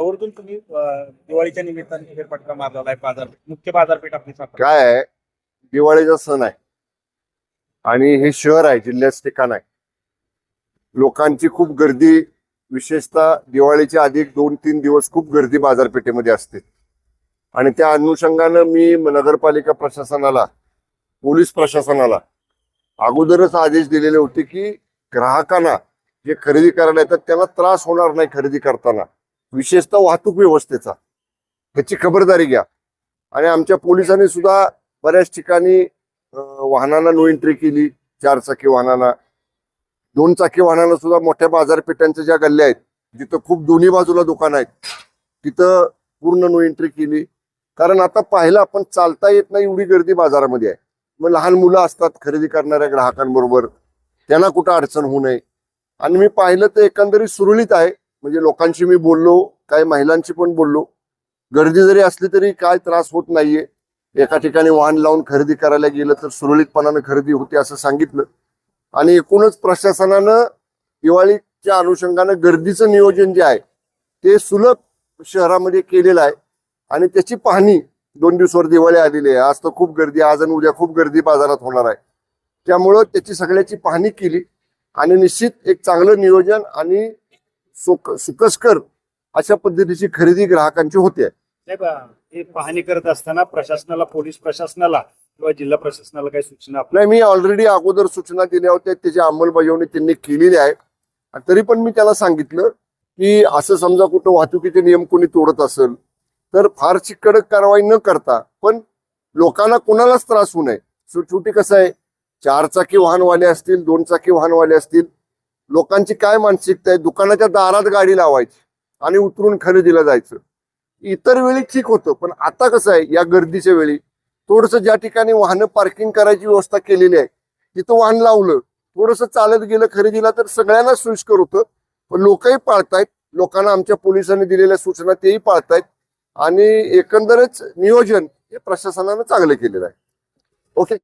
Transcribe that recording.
आवर्जून तुम्ही अं, दिवाळीच्या निमित्ताने फेरफटका मारलेला आहे बाजारपेठ मुख्य बाजारपेठ आपली सातारा. काय आहे? दिवाळीचा सण आहे. आणि हे शहर आहे जिल्ह्याचं ठिकाण आहे. लोकांची खूप गर्दी विशेषतः दिवाळीच्या आधी दोन तीन दिवस खूप गर्दी बाजारपेठेमध्ये असते. आणि त्या अनुषंगानं मी नगरपालिका प्रशासनाला पोलीस प्रशासनाला अगोदरच आदेश दिलेले होते की ग्राहकांना जे खरेदी करायला येतात त्यांना त्रास होणार नाही खरेदी करताना. विशेषतः वाहतूक व्यवस्थेचा. ह्याची खबरदारी घ्या. आणि आमच्या पोलिसांनी सुद्धा बऱ्याच ठिकाणी वाहनांना नो एंट्री केली चार चाकी वाहनांना. दोन चाकी वाहनांना सुद्धा मोठ्या बाजारपेठांच्या ज्या गल्ल्या आहेत जिथं खूप दोन्ही बाजूला दुकान आहेत तिथं पूर्ण नो एंट्री केली. कारण आता पाहिलं आपण चालता येत नाही एवढी गर्दी बाजारामध्ये आहे. मग लहान मुलं असतात खरेदी करणाऱ्या ग्राहकांबरोबर. त्यांना कुठं अडचण होऊ नये. आणि मी पाहिलं तर एकंदरीत सुरळीत आहे. म्हणजे लोकांशी मी बोललो काही महिलांशी पण बोललो. गर्दी जरी असली तरी काय त्रास होत नाहीये. एका ठिकाणी वाहन लावून खरेदी करायला गेलं तर सुरळीतपणानं खरेदी होते असं सांगितलं. आणि एकूणच प्रशासनानं दिवाळीच्या अनुषंगानं गर्दीचं नियोजन जे आहे ते सुलभ शहरामध्ये केलेलं आहे. आणि त्याची पाहणी दोन दिवसावर दिवाळी आलेली आहे. आज तर खूप गर्दी आहे, आज आणि उद्या खूप गर्दी बाजारात होणार आहे. त्यामुळं त्याची सगळ्याची पाहणी केली. आणि निश्चित एक चांगलं नियोजन आणि सुक सुकसकर अशा पद्धतीची खरेदी ग्राहकांची होते. हे पाहणी करत असताना प्रशासनाला पोलीस प्रशासनाला किंवा जिल्हा प्रशासनाला काही सूचना नाही मी ऑलरेडी अगोदर सूचना दिल्या होत्या त्याची अंमलबजावणी त्यांनी केलेली आहे. तरी पण मी त्याला सांगितलं की असं समजा कुठं वाहतुकीचे नियम कोणी तोडत असेल तर फारशी कडक कारवाई न करता पण लोकांना कोणालाच त्रास होऊ नये. शेवटी कसं आहे चार चाकी वाहनवाले असतील दोन चाकी वाहनवाले असतील लोकांची काय मानसिकता आहे? दुकानाच्या दारात गाडी लावायची आणि उतरून खरेदीला जायचं. इतर वेळी ठीक होतं पण आता कसं आहे या गर्दीच्या वेळी थोडस ज्या ठिकाणी वाहनं पार्किंग करायची व्यवस्था केलेली आहे तिथं वाहन लावलं थोडस चालत गेलं खरेदीला तर सगळ्यांना सोयीस्कर होतं. पण लोकही पाळतायत लोकांना आमच्या पोलिसांनी दिलेल्या सूचना तेही पाळतायत आणि एकंदरच नियोजन हे प्रशासनानं चांगलं केलेलं आहे. ओके.